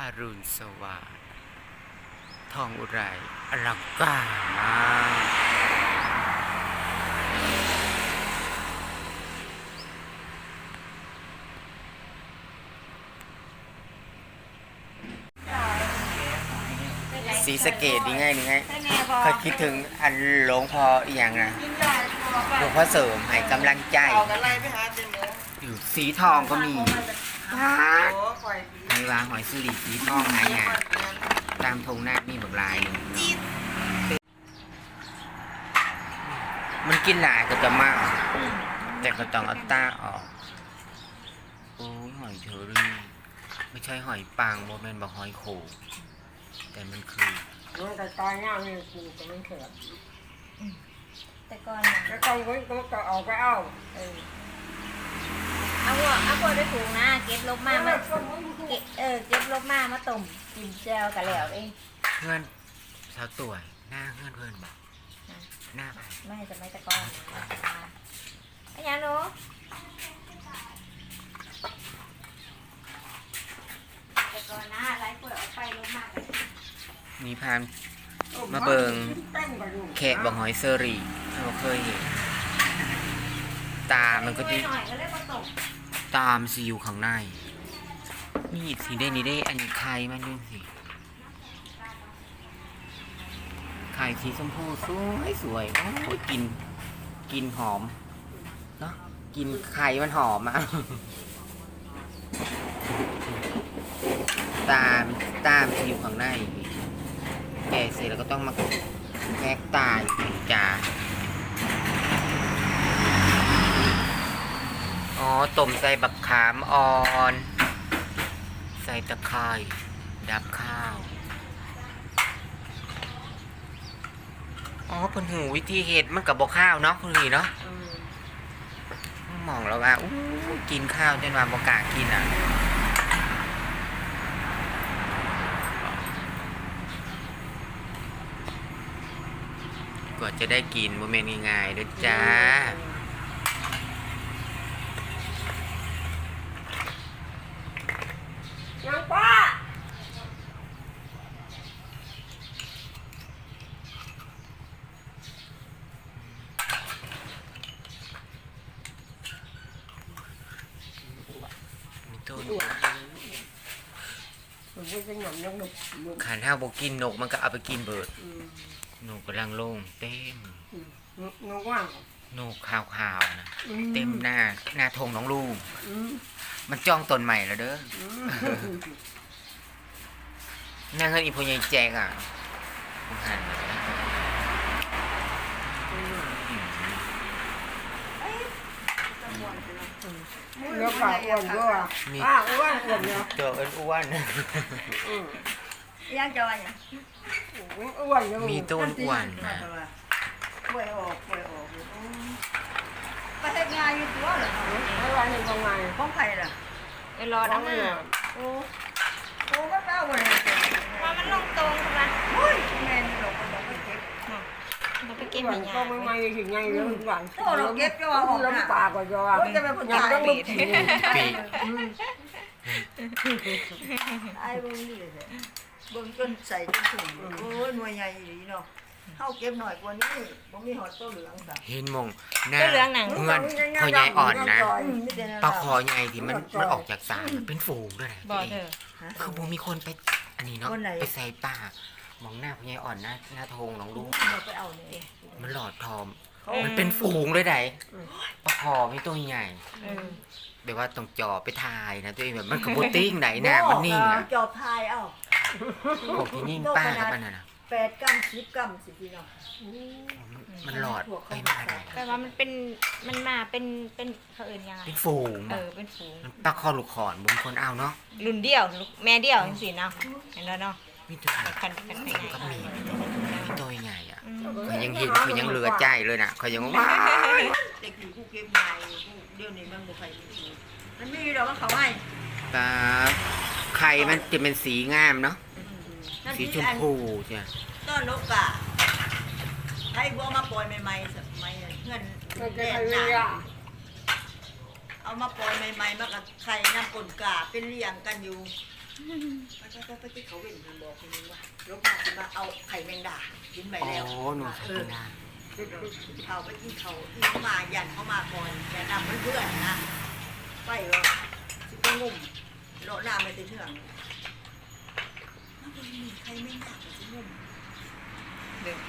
อรุณสวัสดิ์ทองอุไรอลังการมากสีสะเกตดีไงดีไงเคยคิดถึงอันหลวงพ่ออีกอย่างนะหลวงพ่อเสริมให้กำลังใจเอากันไล่ไปหาเจมส์อยู่สีทองก็มี โอ้คอยดีมีวาหอยสุรีสีทองไงอะตามทงหน้ามีแบบลายหนึ่งมันกินหลายก็จะมาก แต่ก็ต้องเอาตาออก โอ้ยหอยเชอรี่ไม่ใช่หอยปังโมเมนบอกหอยโขงแต่มันคือมันก็ตายง่ายนี่กูก็มันเขินแต่ก่อนแล้วต้องก็ก็เอาไปเอาเออเอาหัวเอาหัวด้ถุงนะเก็บลบมามา เก็บเออเก็บลบมามาต้มกินแจวกันแล้วเองเพื่อนสาวต่วยหน้าเพื่อนเพื่อนบอกหน้าไปไม่จะไม่แต่ก่อนไอ้ยังหนูแต่ก่อนนะไล่เปิดเอาไปลบมากันมีพานมาเบิ่งแป้งไปอยู่แขกบอกหอยเซอรี่เราเคยเห็น ตา มันก็ดีดีหน่อยก็เลยมาต้มตามซีอยู่ข้างใน นี่สีได้นี่ได้ อันนี้ไข่มันดูสิไข่สีชมพูสวยสวยโอ้ยกิน กินหอม เนอะกินไข่มันหอมอะตามตามซีอยู่ข้างในแกเสร็จแล้วก็ต้องมาแงกตายจ้าอ๋อต้มใส่บักขามอ่อน ส่ตะไคร้ดับข้าว อ๋อเพิ่นหูวิธีเฮ็ดมันกับบ่ข้าวเนาะคุณพี่เนาะมองแล้วว่าอู้กินข้าวจนว่าบ่กล้ากินอะกว่าจะได้กินบ่แม่นง่ายๆเด้อจ้า มีต้นผมไม่ใช่หนังยังหนุกหนุกขันห้าบ่กินนกมันก็เอาไปกินเบิดอืมนกกำลังโล่งเต็มอืมนกว่างนกขาวๆนะอืเต็มหน้าหน้าทงน้องลูกอืมมันจ้องต้นใหม่แล้วเด้ออืมนั่งเฮือนอีพ่อใหญ่แจกอะผมหันอืม เนื้อปลาอ้วนด้วยป้าอ้วนอ้วนเนาะเจอเอิ้นอ้วนอืมย่างจอยอะอ้วนอยู่มีต้นอ้วนนะป่วยออกป่วยออกไปเฮ็ดงานอยู่ตัวเหรอไม่ว่าในตรงไหนของใครล่ะไอ้รอร้อดังงเนี่น่ะยโอ้โอ้ก็เต้าเลยมามันลงตรงใช่ปะเฮ้ยแม่นี่เราก็ต้องไปเก็บ มันไปเก็บหหลัมีงยาก็ไม่ไม่ถึงไงเรื่องหลังโอ้เราเก็บจะว่าออกน่ะลำปากก็จะว่าโอ้ยจะเป็นคนยังตายต้องปีลุกดถีปีไอ้เบิ่งนี่เลยเบิ่งจนใส่จนถุงโอ้ยหน่วยใหญ่อีหลีเนาะเฮาเก็บหน่อยกว่านี้บ่มีหอดตัวเหลืองซะเห็นหมองหน้าก็เหลืองหนังเพื่อนพ่อใหญ่อ่อนนะอืมมีแต่แนวปลาคอใหญ่ที่มันมันออกจากสารมันเป็นฝูงด้วยนะบ่ตัวเธเองอคือบ่มีคนไปอันนี้เนาะไปใส่ป่า มองหน้าพ่อใหญ่อ่อนหน้าหน้าทงน้องลูกเราไปเอานี่มันหลอดทอม มันเป็นฝูงเลยไดปลาคอมีตัวใหญ่เออแบบว่าต้องจอไปถ่ายนะตัวเองแบบมันกระโบติ้งไหนน่ะมันนิ่งอะจอบทายเอ้าพวกที่นิ่งป้ากับมันน่ะนะ8กรัม10กรัมสิพี่เนาะมันหลอดไปมาได้แปลว่ามันเป็นมันมาเป็นเป็นเขาเอิ้นยังไงเป็นฝูงเอบ่อเป็นฝูงมันปลาคอลูกขอนบุญคนเอาเนาะรุ่นเดียวลูกแม่เดียวจังซี่เนาะเห็นแล้วเนาะ มีตัวใหญ่คันกันไปไงก็มีมีตัวใหญ่อะอืมเขายังเห็นเขายังเหลือใจเลยน่ะเขายังว้ายเด็กอยู่กูเก็บใหญ่กูเดี๋ยวนี้มันบ่ใครมีมันมีดอกมันเขาให้ตาไข่มันจะเป็นสีงามเนาะนั่นสีที่ชมอันพูใช่ไหมต้นนกกะให้บัวมาปล่อยใหม่ๆสมัยนั้นเพื่อนไม่ใช่แดใครนเลยหนาอะเอามาปล่อยใหม่ๆมากับไข่น้ำปนกาเป็นเลี้ยงกันอยู่ ไปไปไปไปที่เขาเว้นมันบอกคนนึงว่าลบมาสิมาเอาไข่แมงดากินไปโอ้แล้วหนูชอบกินได้เขาไปกินเขาที่เขามายันเขามาก่อนแต่นำเพื่อนๆนะไปว่าสิไปงุ่มโลน้ำไปติดเถื่อนมันเป็นมีไข่แมงดาไปสิงุ่ม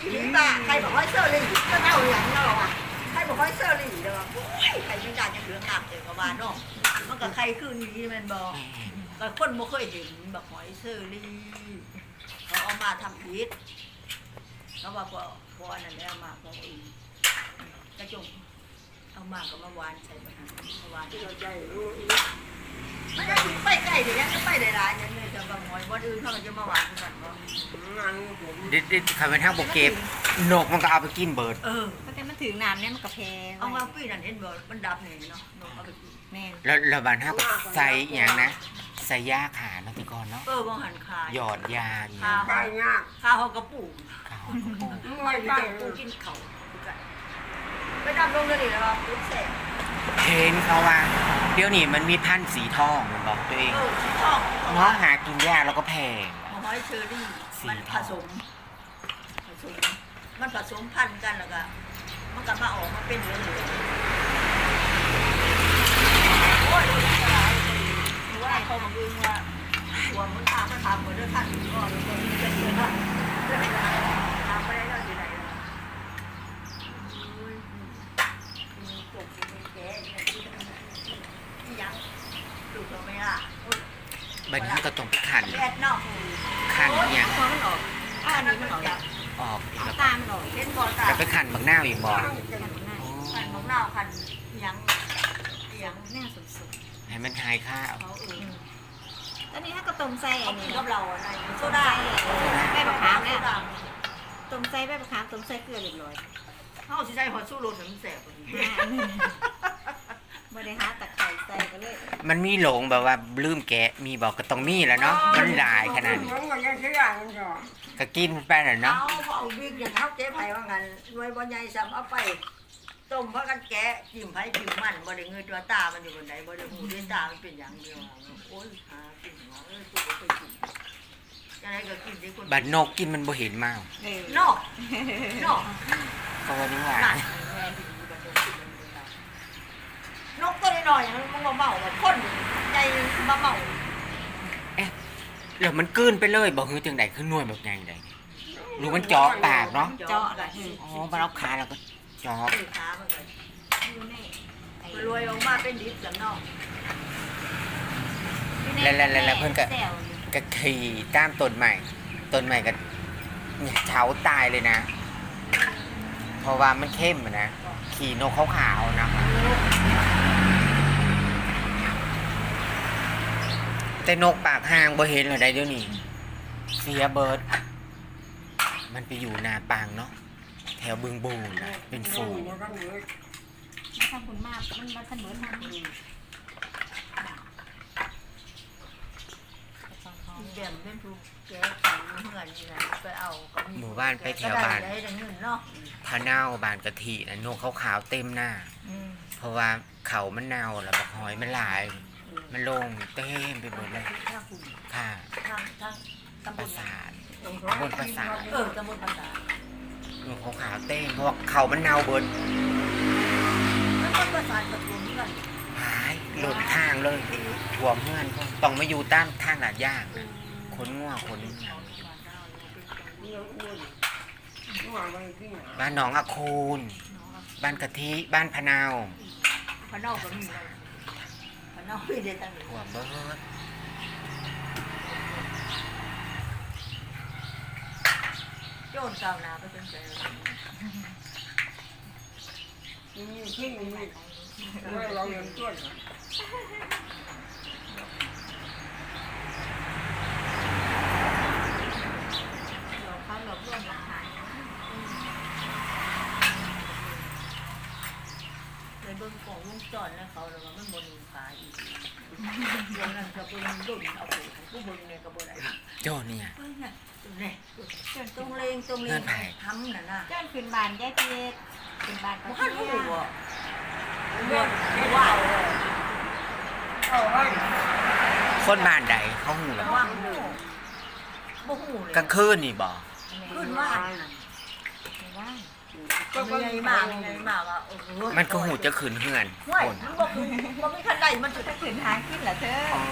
อีลีบ้าใครบอกว่าเซอร์ลี่ก็เน่าอย่างเนาะว่ะใครบอกว่าเซอร์ลี่เด้อโอ้ยไข่แมงดาจะเหลืองามเต็มกระบาลเนาะมันก็ไข่คือนี้มันบอก แต่คนบ่เคยเห็นแบบหอยเซอรี่เขาเอามาทำอีทเขาว่าพอพออันนั้นแล้วมาพออื่นกระจงเอามาก็มาวานใส่มาทำวานที่เราใจรู้อีกมันจะถึงไปใกล้เดี๋ยวนี้ก็ไปได้หลายอย่างเลยแต่บางหอยวันอื่นเขาก็จะมาวานกันเนาะงานผมดิดิคำเป็นห้างโปเก็บนกมันก็เอาไปกินเบิร์ดเออ เพราะแต่มันถึงน้ำเนี่ยมันกระเพงเอามาปีนั่นเห็นบ่มันดับนี่เนาะนกเอาไปกินแม่นแล้วแล้วบานห้าก็ใส่อหย่างนะ ใส่ยาขาเนาะแตะกอนเนาะเออบางหันขายหยอดยาอหย่างไปงานข้าวเขากระปุกข้าวกระปุกไม่บ้าได้นกูกินเขาคือกันไปดำลงเลยดิแล้วว่าปุ๊บแสบเห็นเขาว่าเดี๋ยวนี้มันมีพันธุ์สีทองมันบอกตัวเองเออชอบน้องหากินยากแล้วก็แพง หอยเชอรี่สีมันทผองสมผสม มันผสมพันธุ์กันแล้วก็มันก็มาออกมาเป็นเหลืองเหลืองโอ้ยามมาทำเหมือนเรื่องท่านก็เลยก็จะเกิดว่าเรื่องอะไรทำไม่ได้เราอยู่ไหนล่ะโอ้ยมีกบมีแกะมีที่ยังดูตัวไม่ล่ะโอ้ยบันนี้ก็ต้องไปขันแดดเนาะขันเนี่ยพอมันออกอ่าอันนี้มันออกแล้วออกอีกเอาแล้วตามันออกเล่นบอลตาแล้วไปขันบางหน้าอีกบอกขันหน้าคันของเราคันยังยังหน้าสดให้มันหายข้าวเขาเออๆ ตอนนี้ถ้าก็ต้มไส้เขาอันกินี้นกับเนาะเราอะไรโซต้มดาไส้ใบมะขามโซเนี่ยดาต้มไส้ใบมะขามต้มไส้เกลือเรียบร้อยเขาสิใช้หอดสู้รถให้มันแสบกว่านี้บริหารตะไคร้ใส่ก็เลยมันมีหลงแบบว่าลืมแกะมีบอกก็ต้องมีแหล้วเนาะมันหลายขนาดนี้ผมก็ยังเชื่อมันก็ก็กินไปน่ะเนาะเนาะเขาเอาบิ๊กอย่างเขาเจ๊ไผ่ว่างั้นรวยบอลใหญ่ซ้ำเอาไปต้มเพราะกันแกะจิ้มไผ่จิ้มมันบ่ได้เงยตัวตามันอยู่บนไหนบ่ได้หูด้วยตามันเป็นอย่างเดียวโอ้ยหากินหัวเอ้ยตัวก็เคยกิน ยังไงก็กินได้คนบัดนกกินมันบ่เห็นมากเออนอกนอกก็วันนี้ว่านั่นนกตัวน้อยๆมันมาเมาแบบคนใจมาเมาแล้วมันกลืนไปเลยบอกเฮ้ยจังไดคือหน่วยแบบไงใดดูมันเจาะปากเนาะเจาะอะไรอ๋อมันเอาขาแล้วก็เจาะคือขามันก็อยู่ในไอ้มันรวยออกมาเป็นดิบกับนอกอยู่ในแล้วแล้วแล้วแล้วเพิ่นก็แซวอยู่ ก็ขี่ตามต้นใหม่ต้นใหม่ก็เฉาตายเลยนะ เพราะว่ามันเข้มนะ ขี่นกขาวๆนะแต่นกปากห่างบ่เห็นเลยได้เดี๋ยวนี้เสียเบิร์ดมันไปอยู่นาปางเนาะแถวบึงบูนนะเป็นฝูง มันก็เหนื่อยมันทำบุญมาก มันมันเสมอทา งดีอีแดมเป็นผู้แก่ของเฮือนนี่แหละไปเอาก็มีหมู่บ้านไปแถวบ้าน ได้ดังนั้นเนาะพะเน่าบานกะทินะนกขาวๆเต็มหน้า อืมเพราะว่าเขามันเน่าแล้วบักหอยมันหลายมันโลงเต็มไปหมดเลยทางคุณค่ะทางทางตำบประลสาท ตรงตำบลประสาท เออตำบลภาษานกขาวๆเต็มเพราะว่าเขามันเน่าเบิดตำบลภาษาตะกุนกันหายหล่นทางเลยถ่วมเพื่อนก็ต้องมาอยู่ต้านทางหลาดยากนะ ขนงัวขนเนื้ออ้วนเมื่อวานไปที่ไหนบ้านหนองอาคูนบ้านกะทิ บ้านพะเนาวพะเนาก็มีเลยพะเนาไม่ได้ตั้งเลยถ่วมเบิดโจนเก่านาไปจนเจอมีที่มีไม่เราเงินต้น เราเขาเราร่วมหลักฐาน เลยเบิ่ง ของวงจรแล้วเขาแล้วว่ามันบนขาอีกเรื่องนั้นก็เป็นดุนเอาไปให้ผู้เบิ่งเนี่ยก็บ่ได้โจ้เนี่ย เบิ่งน่ะนี่ตรงเลงตรงเลเงื่องนไขทำน่ะนะเจ้าขึ้นบ้านยายเจ็ดขึ้นบ้านบ่เขาทันรู้เที่ยบ่บ่ว้าวเอาไว้สคนบ้านใดเขาหูหรอว่างหูบ่หูเลยกลางคืนนี่บ่ขึ้นว่าว่าง ก็มีไงมามีไงมาว่าโอ้โหมันก็หูจะขืนเฮือนห้วยคนมันบอกคือมันไม่ทันใดมันจะถ้าขืนหากินเหรอเธออ๋อ